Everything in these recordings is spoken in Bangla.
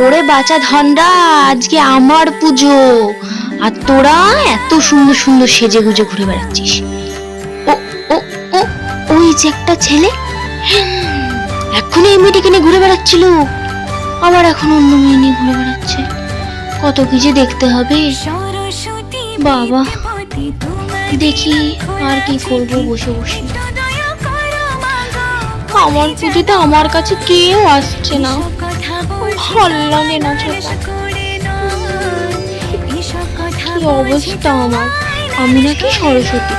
ওরে বাচ্চা ধনরা, আজকে আমার পুজো। আর তোরা এত সুন্দর সুন্দর সেজে গুজে ঘুরে বেড়াচ্ছিস। ও ও ও, ওই যে একটা ছেলে? এখন এই মেয়েটিকে নিয়ে ঘুরে বেড়াচ্ছিল। আবার এখন অন্য মেয়ে নিয়ে ঘুরে বেড়াচ্ছে। কত কি যে দেখতে হবে। বাবা, দেখি আর কি করব বসে বসে। আমার পুজোতে আমার কাছে কেউ আসছে না। ভালো লাগে না কি অবস্থা আমার? আমি নাকি সরস্বতী।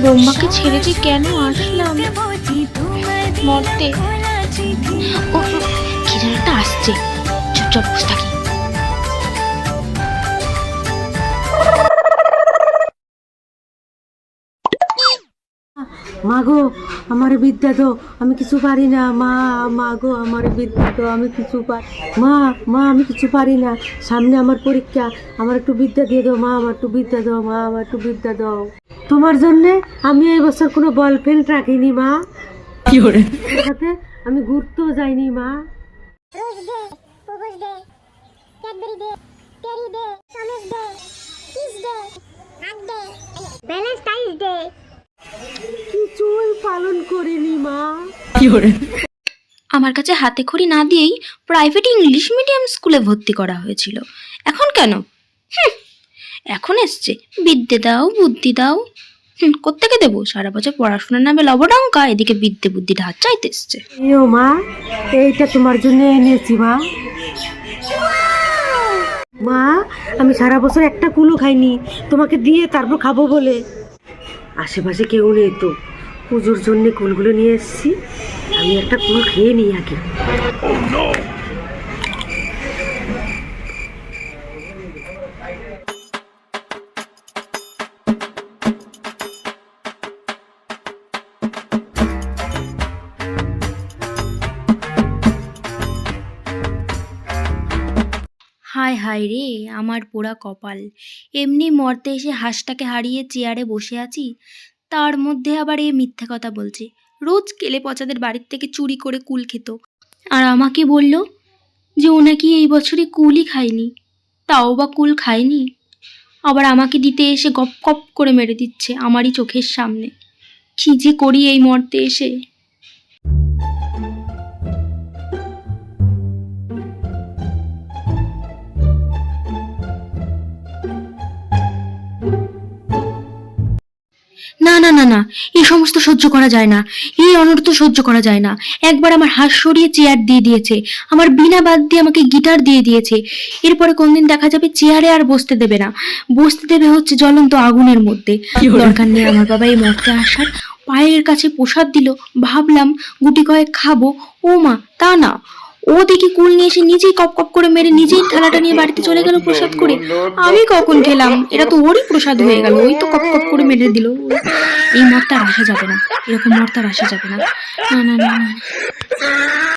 ব্রহ্মাকে ছেড়ে যে কেন আসলাম? মরতে। ও কি যেন একটা আসছে। চুপচাপ বসে মা গো আমার বিদ্যা দাও আমি কিছু পারি না। মা মা গো আমার বিদ্যা দাও আমি কিছু পারি মা মা আমি কিছু পারি না। সামনে আমার পরীক্ষা আমার একটু বিদ্যা দিয়ে দাও মা আমার একটু বিদ্যা দাও মা আমার একটু বিদ্যা দাও। তোমার জন্যে আমি এই বছর কোনো বল ফেল রাখিনি মা। কি করে সাথে আমি ঘুরতেও যাইনি মা। Rose propose day Cadbury day teddy day পালন করিনি মা। আমার কাছে হাতে খড়ি না দিয়েই প্রাইভেট ইংলিশ মিডিয়াম স্কুলে ভর্তি করা হয়েছিল। এখন কেন? এখন এসছে। বিদ্যে দাও বুদ্ধি দাও। হুম কোত্থেকে দেবো? সারা বছর পড়াশোনার নামে লবডঙ্কা এদিকে বিদ্যে বুদ্ধি ঢাত চাইতে এসছে। এও মা এইটা তোমার জন্য এনেছি মা। মা আমি সারা বছর একটা কুলো খাইনি তোমাকে দিয়ে তারপর খাব বলে। আশেপাশে কেউ নেই তো? পুজোর জন্য কুলগুলো নিয়ে এসেছি। আমি একটা কুল খেয়ে নিই আগে। হায় হায় রে, আমার পোড়া কপাল। এমনি মরতে এসে হাঁসটাকে হারিয়ে চেয়ারে বসে আছি? তার মধ্যে আবার এ মিথ্যে কথা বলছে। রোজ কেলে পচাদের বাড়ির থেকে চুরি করে কুল খেত। আর আমাকে বলল যে ও নাকি এই বছরে কুলই খায়নি। তাও বা কুল খায়নি? আবার আমাকে দিতে এসে গপ গপ করে মেরে দিচ্ছে আমারই চোখের সামনে। কি যে করি এই মর্তে এসে? না না না না এই সমস্ত সহ্য করা যায় না। এই অনর্থ সহ্য করা যায় না। একবার আমার হাত সরিয়ে চেয়ার দিয়ে দিয়েছে। আমার বিনা বাদ দিয়ে আমাকে গিটার দিয়ে দিয়েছে। এরপরে কোনদিন দেখা যাবে চেয়ারে আর বসতে দেবে না। বসতে দেবে হচ্ছে জ্বলন্ত আগুনের মধ্যে। দরকার নেই আমার বাবা এই মরতে আসার। পায়ের কাছে প্রসাদ দিল। ভাবলাম গুটি কয়েক খাব। ও মা তা না। ও দেখি কুল নিয়ে এসে নিজেই কপ কপ করে মেরে নিজেই থালাটা নিয়ে বাড়িতে চলে গেল প্রসাদ করে। আমি কখন খেলাম এটা তো ওরই প্রসাদ হয়ে গেল। ওই তো কপ কপ করে মেরে দিল। এই মরতার আসা যাবে না। এরকম মর্তার আসা যাবে না। না না না না।